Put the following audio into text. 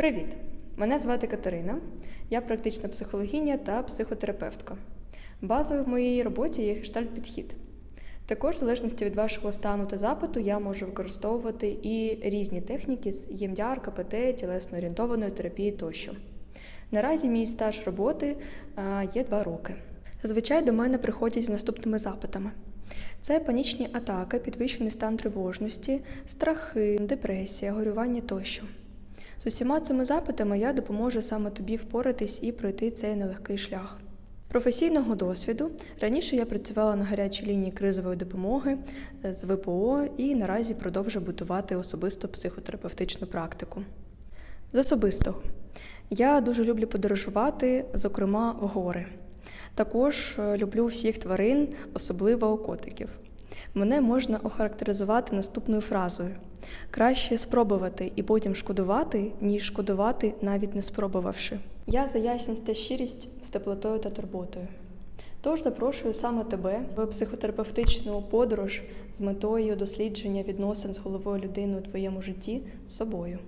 Привіт! Мене звати Катерина. Я практична психологиня та психотерапевтка. Базою в моїй роботі є гештальт-підхід. Також, в залежності від вашого стану та запиту, я можу використовувати і різні техніки з ЄМДР, КПТ, тілесно-орієнтованої терапії тощо. Наразі мій стаж роботи є два роки. Зазвичай до мене приходять з наступними запитами: це панічні атаки, підвищений стан тривожності, страхи, депресія, горювання тощо. З усіма цими запитами я допоможу саме тобі впоратись і пройти цей нелегкий шлях. Професійного досвіду раніше я працювала на гарячій лінії кризової допомоги е, з ВПО і наразі продовжую будувати особисту психотерапевтичну практику. З особистого я дуже люблю подорожувати, зокрема в гори. Також е, люблю всіх тварин, особливо котиків. Мене можна охарактеризувати наступною фразою: краще спробувати і потім шкодувати, ніж шкодувати, навіть не спробувавши. Я за ясність та щирість з теплотою та турботою. Тож запрошую саме тебе в психотерапевтичну подорож з метою дослідження відносин з головою людини у твоєму житті з собою.